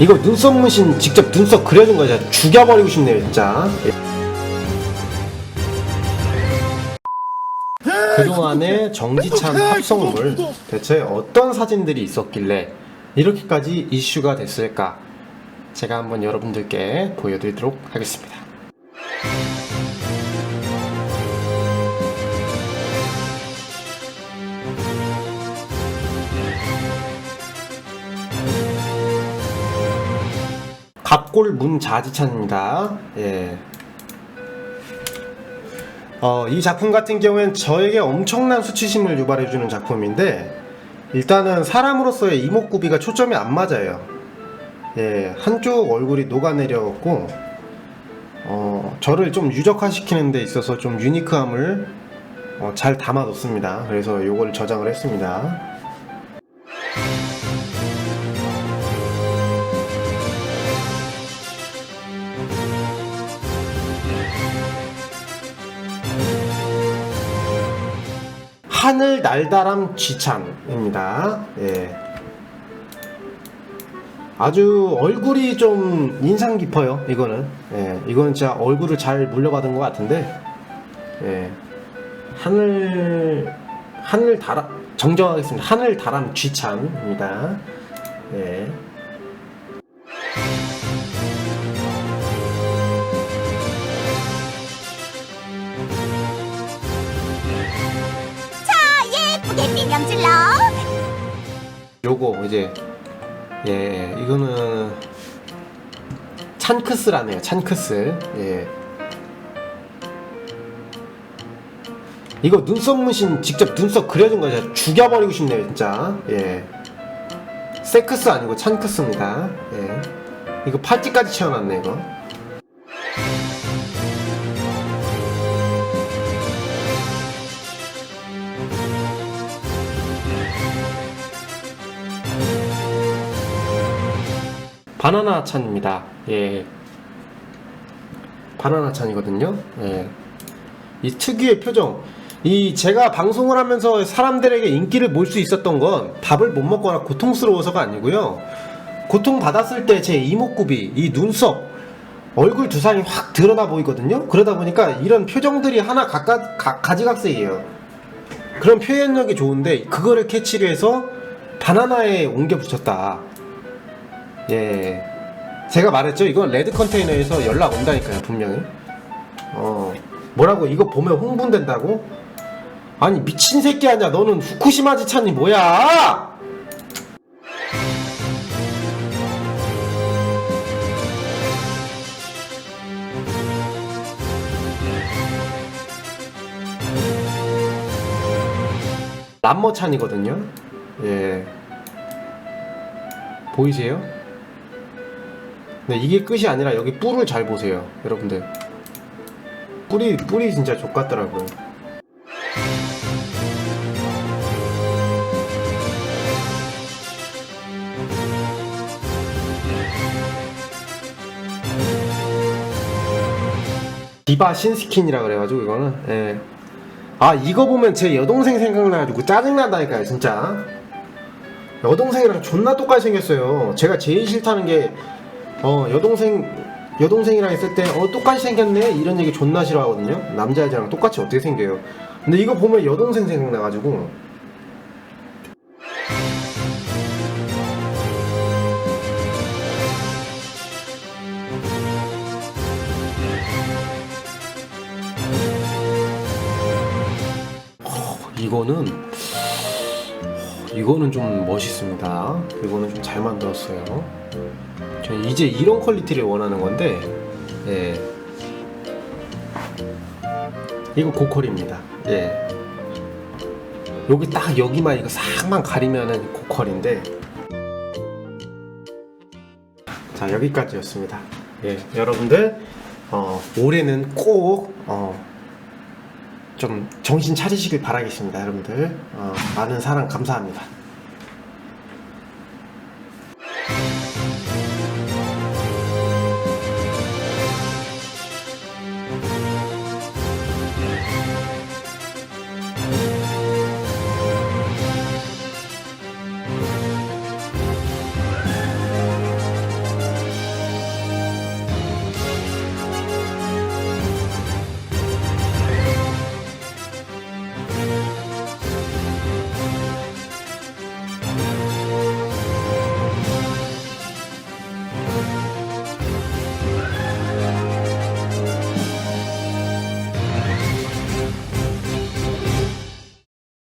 이거 눈썹 문신 직접 눈썹 그려준 거 진짜 죽여버리고 싶네요 진짜. 그동안의 정지찬 합성물 대체 어떤 사진들이 있었길래 이렇게까지 이슈가 됐을까? 제가 한번 여러분들께 보여드리도록 하겠습니다 갑골 문자지찬입니다. 예. 어, 이 작품 같은 경우엔 저에게 엄청난 수치심을 유발해주는 작품인데 일단은 사람으로서의 이목구비가 초점이 안 맞아요. 예, 한쪽 얼굴이 녹아내려갖고 어, 저를 좀 유적화시키는 데 있어서 좀 유니크함을 어, 잘 담아뒀습니다. 그래서 요걸 저장을 했습니다. 하늘 날다람 쥐찬입니다. 예. 아주 얼굴이 좀 인상 깊어요. 이거는. 예. 이거는 진짜 얼굴을 잘 물려받은 것 같은데. 예. 하늘 하늘 다람 정정하겠습니다. 하늘 다람 쥐찬입니다. 예. 요거 이제 예 이거는 찬크스라네요 찬크스. 예. 이거 눈썹 문신 직접 눈썹 그려준 거 진짜 죽여버리고 싶네요 진짜. 예. 세크스 아니고 찬크스입니다. 예. 이거 팔찌까지 채워놨네 이거 바나나 찬입니다. 예. 바나나 찬이거든요. 예. 이 특유의 표정. 이 제가 방송을 하면서 사람들에게 인기를 몰 수 있었던 건 밥을 못 먹거나 고통스러워서가 아니고요. 고통 받았을 때 제 이목구비, 이 눈썹, 얼굴 두상이 확 드러나 보이거든요. 그러다 보니까 이런 표정들이 하나 각각 가, 가지각색이에요. 그런 표현력이 좋은데 그거를 캐치를 해서 바나나에 옮겨 붙였다. 예. 제가 말했죠. 이건 레드 컨테이너에서 연락 온다니까요, 분명히. 어. 뭐라고 이거 보면 흥분된다고? 아니 미친 새끼 아니야. 너는 후쿠시마 지찬이 뭐야? 람머찬이거든요. 예. 보이세요? 네, 이게 끝이 아니라 여기 뿔을 잘 보세요, 여러분들. 뿔이 뿔이 진짜 족같더라고요. 디바 신스킨이라 그래가지고 이거는 예. 아 이거 보면 제 여동생 생각나가지고 짜증난다니까요 진짜 여동생이랑 존나 똑같이 생겼어요 제가 제일 싫다는 게 어 여동생 여동생이랑 있을 때 어 똑같이 생겼네? 이런 얘기 존나 싫어하거든요. 남자애들랑 똑같이 어떻게 생겨요? 근데 이거 보면 여동생 생각나가지고. 어, 이거는 어, 이거는 좀 멋있습니다. 이거는 좀 잘 만들었어요. 저는 이제 이런 퀄리티를 원하는 건데 예. 이거 고퀄입니다. 예. 여기 딱 여기만 이거 싹만 가리면은 고퀄인데. 자 여기까지였습니다. 예 여러분들 어, 올해는 꼭 어, 좀 정신 차리시길 바라겠습니다 여러분들. 어, 많은 사랑 감사합니다